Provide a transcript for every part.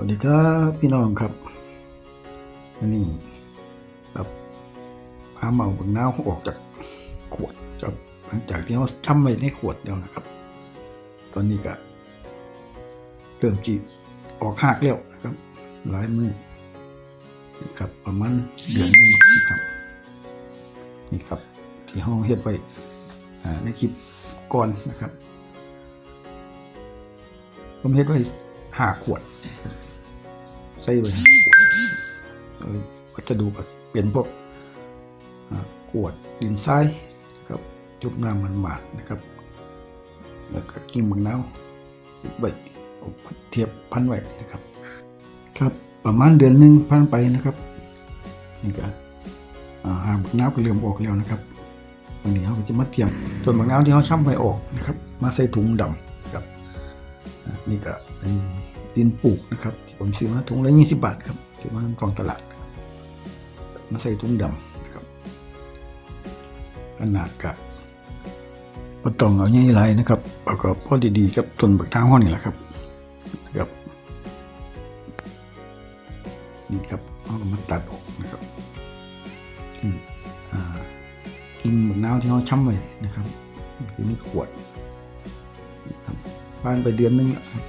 วัสดีครับพี่น้องครับอันนี้ครับพาเมาบึงน้าออกจากขวดครับหลังจากที่เขาช้ำไว้ในขวดเดียวนะครับ ตอนนี้ก็เริ่มจีออกหักแล้วนะครับ หลายมือนะครับประมาณเดือนหนึงนะครับนี่ครับที่ห้องเฮ็ดไว้อ่าในคลิปก่อนนะครับผมเฮ็ดไว้หาขวด ส่ไว้ห้าขวดเอ่อวัสดุก็เป็นพวกขวดดินทรายนะครับจุบน้ำมันหมาดนะครับแล้วก็กิ่งบางนาวติดไว้เอาเทียบพันไว้นะครับ ครับประมาณเดือนหนึ่งพันไปนะครับนี่ก็อ่าหางบางนาวก็เริ่มออกแล้วนะครับวันนี้เราก็จะมาเตรียมส่วนบางนาวที่เขาช่ำไว้ออกนะครับ มาใส่ถุงดำ นี่ก็เป็นดินปลูกนะครับที่ผมซื้อมาถุงละยี่สิบบาทครับซื้อมาของตลาดมาใส่ถุงดำนะครับขนาดกะก็ต้องเอาใหญ่ไรนะครับเอาก็พอดีๆกับต้นบักนาวห้อนี่แหละครับนะครับนี่ครับเอามาตัดออกนะครับที่อ่ากิ่งบักนาวที่เขาช้ำไว้นะครับอยู่ในขวด ผ่านไปเดือนหนึงแล้วครับ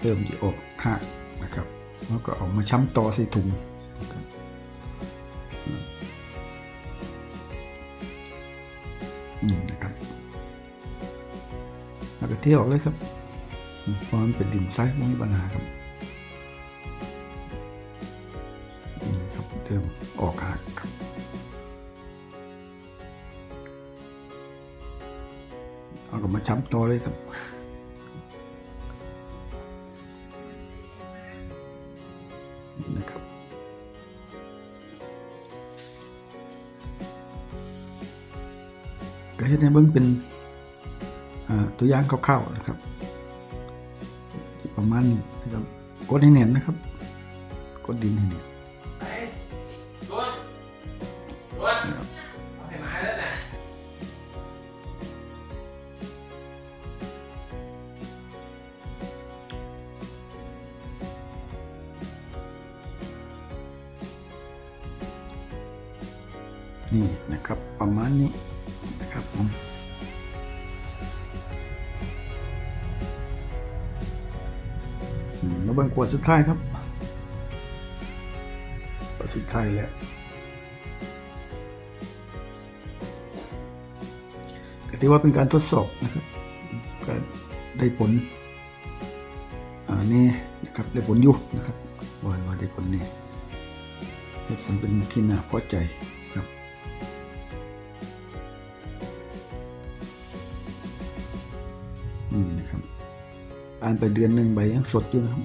เริ่มจะออกหักนะครับแล้วก็ออกมาช้ำต่อใส่ถุงนะครับแล้วก็เที่ยวออกเลยครับเพราะมันเป็นดินทรายไม่มีปัญหาครับนี่ครับเริ่มออกหักครับ มาช้ำตัวเลยครับนะครับก็เห็นในเบื้องเป็นตัวอย่างคร่าวๆนะครับ ประมาณนี้นะครับกดให้เนียนนะครับกดดินให้เนียน นี่นะครับประมาณนี้นะครับผมอืมมาเบิ่งขวดสุดท้ายครับขวดสุดท้ายแล้วก็ถือว่าเป็นการทดสอบนะครับก็ได้ผลอ่านี่นะครับได้ผลอยู่นะครับว่าว่าได้ผลนี่ได้ผลเป็นที่น่าพอใจ นี่นะครับ อ่านไปเดือนหนึ่งใบยังสดอยู่นะครับ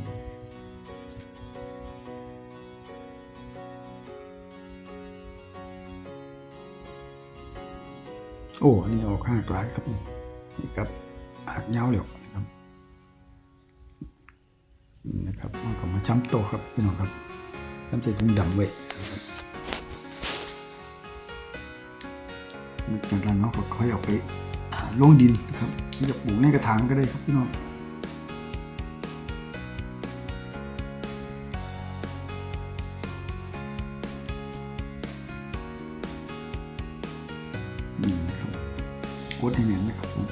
โอ้อันนี้ออกห้ากลายครับนี่ครับหักเงาเหลวนะครับนะครับมันก็มาช้ำโตครับพี่น้องครับช้ำใส่ถุงดำไว้นะครับจากนั้นเราก็ค่อยเอาไป ลงดินนะครับจะปลูกในกระถางก็ได้ครับพี่น้องนี่นะครับกดให้เน้นนะครับผม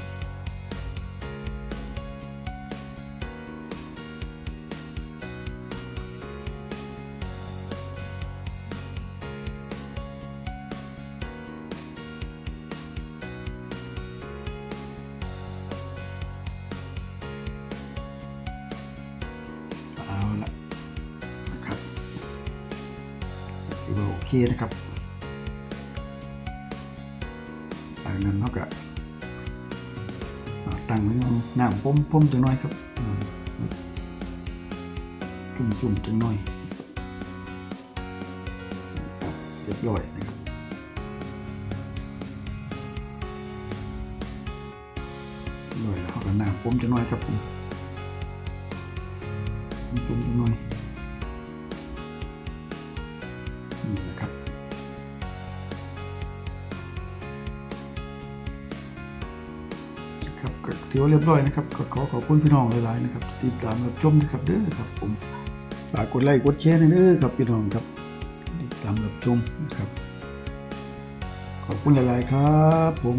ถือว่าโอเคนะครับจากนั้นเราก็ตั้งไว้เอาน้ำพ่มพ่มจังน้อยครับจุ่มจุ่มจังน้อยครับเรียบร้อยนะครับร้อยแล้วเราก็น้ำพ่มจังน้อยครับผมจุ่มจังน้อย ครับก็ถือว่าเรียบร้อยนะครับก็ขอขอบคุณพี่น้องหลายๆนะครับที่ติดตามรับชมนะครับเด้อครับผมฝากกดไลค์กดแชร์หน่อยเด้อครับพี่น้องครับติดตามรับชมนะครับ ขอบคุณหลาย ๆ ครับผม